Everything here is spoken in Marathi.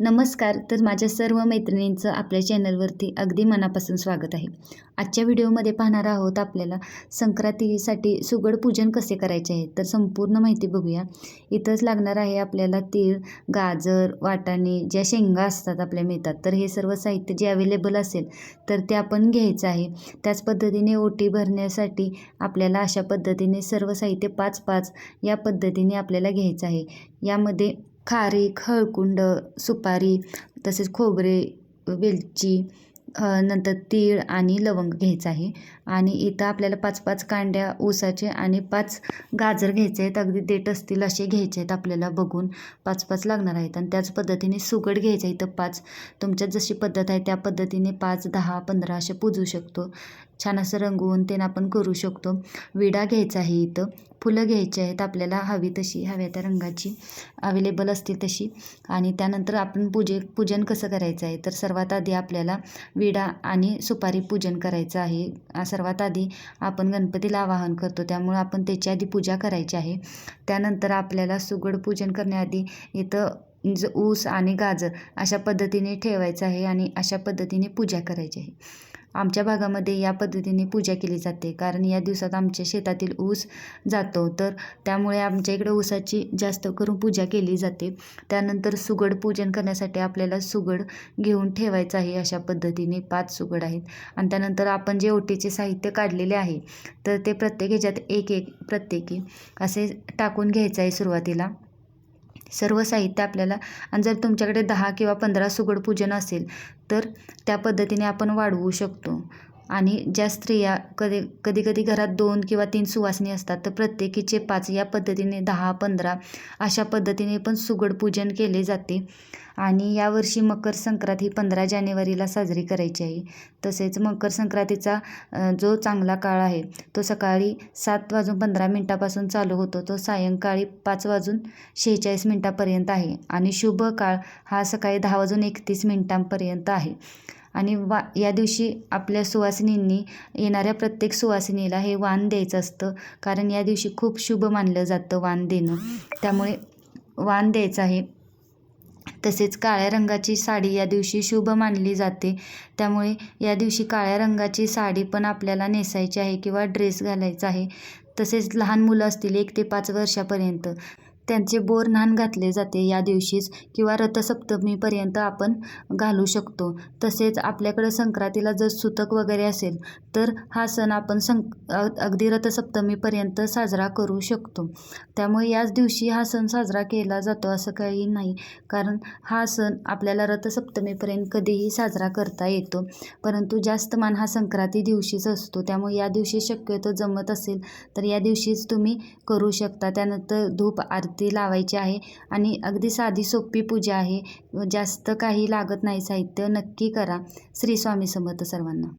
नमस्कार तर माझ्या सर्व मैत्रिणींचं आपल्या चॅनलवरती अगदी मनापासून स्वागत आहे. आजच्या व्हिडिओमध्ये पाहणार आहोत आपल्याला संक्रांतीसाठी सुगड पूजन कसे करायचे आहे तर संपूर्ण माहिती बघूया. इथंच लागणार आहे आपल्याला तीळ गाजर वाटाणे ज्या शेंगा असतात आपल्या मिळतात तर हे सर्व साहित्य जे अवेलेबल असेल तर ते आपण घ्यायचं आहे. त्याच पद्धतीने ओटी भरण्यासाठी आपल्याला अशा पद्धतीने सर्व साहित्य पाच पाच या पद्धतीने आपल्याला घ्यायचं आहे. यामध्ये खारीक हळकुंड सुपारी तसेच खोबरे वेलची नंतर तीळ आणि लवंग घ्यायचं आहे. आणि इथं आपल्याला पाच पाच कांड्या ऊसाचे आणि पाच गाजर घ्यायचे आहेत. अगदी देठ असतील असे घ्यायचे आहेत आपल्याला बघून. पाच पाच लागणार आहेत. आणि त्याच पद्धतीने सुगड घ्यायचं आहे इथं पाच. तुमच्यात जशी पद्धत आहे त्या पद्धतीने पाच दहा पंधरा असे पूजू शकतो. छान असं रंगवून ते आपण करू शकतो. विडा घ्यायचा आहे इथं. फुलं घ्यायची आहेत आपल्याला हवी तशी हव्या त्या रंगाची अवेलेबल असतील तशी. आणि त्यानंतर आपण पूजे पूजन कसं करायचं आहे? तर सर्वात आधी आपल्याला विडा आणि सुपारी पूजन करायचं आहे. सर्वात आधी आपण गणपतीला आवाहन करतो. त्यामुळं आपण त्याची आधी पूजा करायची आहे. त्यानंतर आपल्याला सुगड पूजन करण्याआधी इथं ज ऊस आणि गाजर अशा पद्धतीने ठेवायचं आहे आणि अशा पद्धतीने पूजा करायची आहे. आमच्या भागामध्ये या पद्धतीने पूजा केली जाते. कारण या दिवसात आमच्या शेतातील ऊस जातो. तर त्यामुळे आमच्या इकडे ऊसाची जास्त करून पूजा केली जाते. त्यानंतर सुगड पूजन करण्यासाठी आपल्याला सुगड घेऊन ठेवायचं आहे अशा पद्धतीने पाच सुगड आहेत. आणि त्यानंतर आपण जे ओटीचे साहित्य काढलेले आहे तर ते प्रत्येक ह्याच्यात एक एक प्रत्येकी असे टाकून घ्यायचं आहे सुरुवातीला. सर्व साहित्य आपल्याला आणि जर तुमच्याकडे दहा किंवा पंधरा सुगड पूजन असेल तर त्या पद्धतीने आपण वाढवू शकतो. आणि ज्या स्त्रिया कधी कधी कधी घरात दोन किंवा तीन सुवासिनी असतात तर प्रत्येकीचे पाच या पद्धतीने दहा पंधरा अशा पद्धतीने पण सुगड पूजन केले जाते. आणि यावर्षी मकर संक्रांत ही पंधरा जानेवारीला साजरी करायची आहे. तसेच मकर संक्रांतीचा जो चांगला काळ आहे तो सकाळी सात वाजून पंधरा मिनटापासून चालू होतो. तो सायंकाळी पाच वाजून शेहेचाळीस मिनटापर्यंत आहे. आणि शुभ काळ हा सकाळी दहा वाजून एकतीस मिनटांपर्यंत आहे. आणि वा या दिवशी आपल्या सुवासिनींनी येणाऱ्या प्रत्येक सुवासिनीला हे वाण द्यायचं असतं. कारण या दिवशी खूप शुभ मानलं जातं वाण देणं. त्यामुळे वाण द्यायचं आहे. तसेच काळ्या रंगाची साडी या दिवशी शुभ मानली जाते. त्यामुळे या दिवशी काळ्या रंगाची साडी पण आपल्याला नेसायची आहे किंवा ड्रेस घालायचा आहे. तसेच लहान मुलं असतील एक ते पाच वर्षापर्यंत. त्यांचे बोरनान घातले जाते या दिवशीच किंवा रथसप्तमीपर्यंत आपण घालू शकतो. तसेच आपल्याकडं संक्रांतीला जर सुतक वगैरे असेल तर हा सण आपण सं अगदी रथसप्तमीपर्यंत साजरा करू शकतो. त्यामुळे याच दिवशी हा सण साजरा केला जातो असं काही नाही. कारण हा सण आपल्याला रथसप्तमीपर्यंत कधीही साजरा करता येतो. परंतु जास्त मान हा संक्रांती दिवशीच असतो. त्यामुळे या दिवशी शक्यतो जमत असेल तर या दिवशीच तुम्ही करू शकता. त्यानंतर धूप आरती ती लावायची आहे आणि अगदी साधी सोपी पूजा आहे. जास्त काही लागत नाही साहित्य नक्की करा. श्री स्वामी समर्थ सर्वांना.